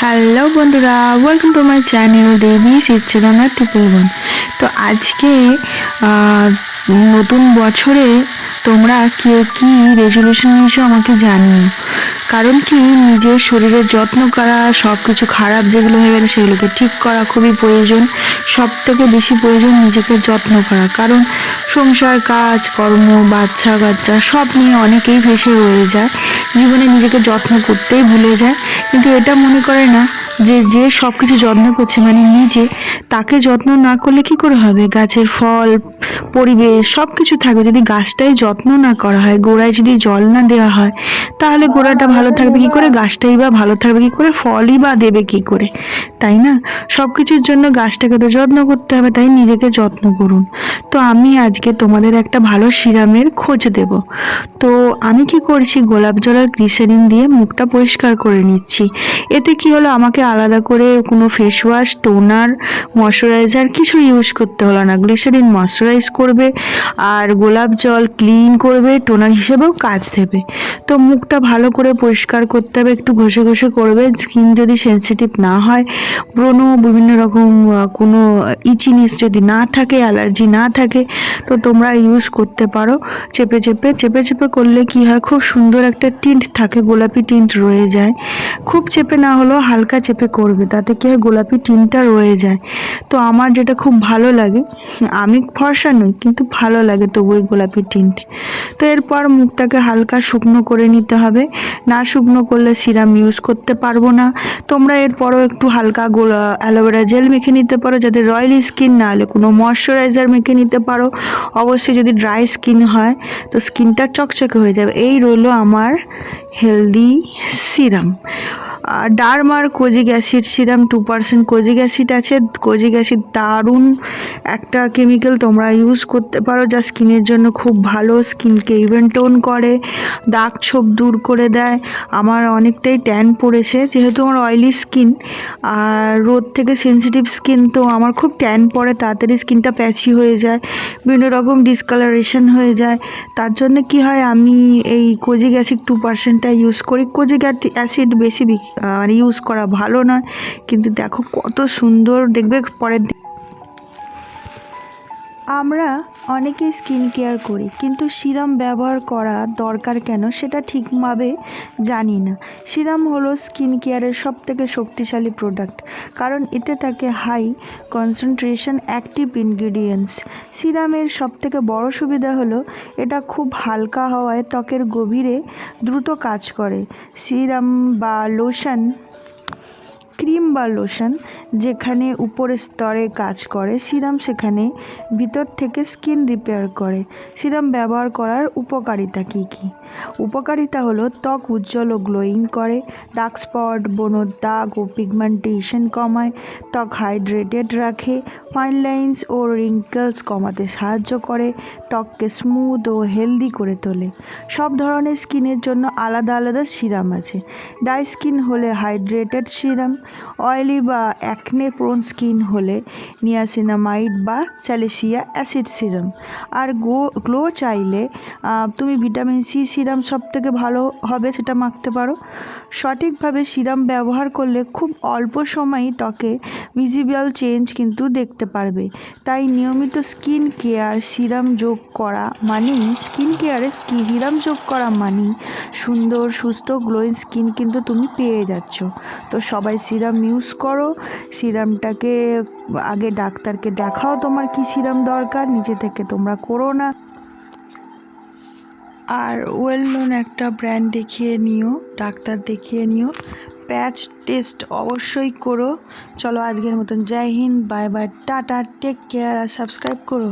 Hello বন্ধুরা welcome to my channel Devi Shivachetana one তো আজকে নতুন বছরে তোমরা কে কি রেজলিউশন নিয়েছো আমাকে জানিও। কারণ কি? নিজের শরীরের যত্ন করা সব কিছু খারাপ যেগুলো হয়ে গেলে সেগুলোকে ঠিক করা খুবই প্রয়োজন। সব থেকে বেশি প্রয়োজন নিজেকে যত্ন করা। কারণ সংসার, কাজ, কর্ম, বাচ্চা, কাচ্চা, সব নিয়ে অনেকেই ভেসে রয়ে যায়। জীবনে নিজেকে যত্ন করতেই ভুলে যায়। কিন্তু এটা মনে করে না যে যে সব কিছু যত্ন করছে মানে নিজে, তাকে যত্ন না করলে কি করে হবে? গাছের ফল, পরিবেশ সব কিছু থাকবে। যদি গাছটাই যত্ন না করা হয়, গোড়ায় যদি জল না দেওয়া হয়, তাহলে গোড়াটা ভালো থাকবে কি করে? গাছটাই বা ভালো থাকবে কি করে? ফলই বা দেবে কি করে? তাই না? সব কিছুর জন্য গাছটাকে তো যত্ন করতে হবে, তাই নিজেকে যত্ন করুন। তো আমি আজকে তোমাদের একটা ভালো সিরামের খোঁজ দেব। তো আমি কি করছি? গোলাপ জলের গ্লিসারিন দিয়ে মুখটা পরিষ্কার করে নিচ্ছি। এতে কি হলো? আমাকে আলাদা করে কোনো ফেস ওয়াশ টোনার ময়শ্চারাইজার কিছু ইউজ করতে হলো না। গ্লিসারিন ময়শ্চারাইজ করবে আর গোলাপ জল ক্লিন করবে টোনার হিসেবেও কাজ দেবে। তো মুখটা ভালো করে পরিষ্কার করতে হবে, একটু ঘষে ঘষে করবে। স্কিন যদি সেনসিটিভ না হয়, ব্রণ, বিভিন্ন রকম কোনো ইচিনিস যদি না থাকে অ্যালার্জি না থাকে, তো তোমরা ইউজ করতে পারো। চেপে চেপে চেপে চেপে করলে কি হয়, খুব সুন্দর একটা টিন্ট থাকে, গোলাপি টিন্ট রয়ে যায়। খুব চেপে না হলেও হালকা চেপে করবে, তাতে কি হয় গোলাপি টিনটা রয়ে যায়। তো আমার যেটা খুব ভালো লাগে, আমি ফর্সা নই, কিন্তু ভালো লাগে তবু ওই গোলাপি টিন্ট। তো এরপর মুখটাকে হালকা শুকনো করে নিতে হবে। না শুকনো করলে সিরাম ইউজ করতে পারব না। তোমরা এরপরও একটু হালকা গোলা অ্যালোভেরা জেল মেখে নিতে পারো, যাতে রয়্যালি স্কিন না হলে কোনো ময়শ্চারাইজার মেখে নিতে পারো। অবশ্যই যদি ড্রাই স্কিন হয়, তো স্কিনটা চকচকে হয়ে যাবে। এই রইল আমার healthy serum. Dermer kojic acid serum two percent kojic acid আছে। কোজিক অ্যাসিড দারুণ একটা কেমিক্যাল তোমরা ইউজ করতে পারো যা স্কিনের জন্য খুব ভালো। স্কিনকে ইভেন টোন করে দাগ ছোপ দূর করে দেয়। আমার অনেকটাই ট্যান পড়েছে যেহেতু আমার অয়েলি স্কিন আর রোদ থেকে সেনসিটিভ স্কিন তো আমার খুব ট্যান পড়ে তাড়াতাড়ি স্কিনটা প্যাচি হয়ে যায় বিভিন্ন রকম ডিসকালারেশন হয়ে যায়। তার জন্য কি হয় আমি এই কোজিক অ্যাসিড টু পার্সেন্টটা ইউজ করি। কোজিক অ্যাসিড বেশি বিক- আহ, মানে ইউজ করা ভালো নয়। কিন্তু দেখো কত সুন্দর দেখবে পরের দিন আমরা অনেকেই স্কিন কেয়ার করি, কিন্তু সিরাম ব্যবহার করা দরকার কেন সেটা ঠিকভাবে জানি না। সিরাম হলো স্কিন কেয়ারের সব থেকে শক্তিশালী প্রোডাক্ট কারণ এতে থাকে হাই কনসেন্ট্রেশন অ্যাক্টিভ ইনগ্রিডিয়েন্টস সিরামের সব থেকে বড় সুবিধা হলো, এটা খুব হালকা হওয়ায় ত্বকের গভীরে দ্রুত কাজ করে। সিরাম বা লোশন ক্রিম বা লোশন যেখানে উপরের স্তরে কাজ করে, সিরাম সেখানে ভিতর থেকে স্কিন রিপেয়ার করে। সিরাম ব্যবহার করার উপকারিতা কী কী? উপকারিতা হলো ত্বক উজ্জ্বল ও গ্লোয়িং করে, ডার্ক স্পট বনোর দাগ ও পিগমেন্টেশন কমায়, ত্বক হাইড্রেটেড রাখে, ফাইন লাইন্স ও রিঙ্কেলস কমাতে সাহায্য করে, ত্বককে স্মুথ ও হেলদি করে তোলে। সব ধরনের স্কিনের জন্য আলাদা আলাদা সিরাম আছে। ডাই স্কিন হলে হাইড্রেটেড সিরাম অয়েলি বা অ্যাকনে প্রোন স্কিন হলে নিয়াসিনামাইড বা স্যালেসিয়া অ্যাসিড সিরাম আর গো গ্লো চাইলে তুমি ভিটামিন সি সিরাম সব থেকে ভালো হবে সেটা মাখতে পারো। সঠিকভাবে সিরাম ব্যবহার করলে খুব অল্প সময়ই ত্বকে ভিজিবল চেঞ্জ কিন্তু দেখতে পারবে। তাই নিয়মিত স্কিন কেয়ার সিরাম যোগ করা মানেই স্কিন কেয়ারে সিরাম যোগ করা মানেই সুন্দর, সুস্থ গ্লোয়িং স্কিন কিন্তু তুমি পেয়ে যাচ্ছ। তো সবাই সিরাম ইউজ করো। সিরামটাকে আগে ডাক্তারকে দেখাও তোমার কি সিরাম দরকার, নিজে থেকে তোমরা করো না। আর ওয়েল নোন একটা ব্র্যান্ড দেখিয়ে নিও, ডাক্তার দেখিয়ে নিও। প্যাচ টেস্ট অবশ্যই করো। চলো আজকের মতন জয় Hind bye bye tata take care আর সাবস্ক্রাইব করো।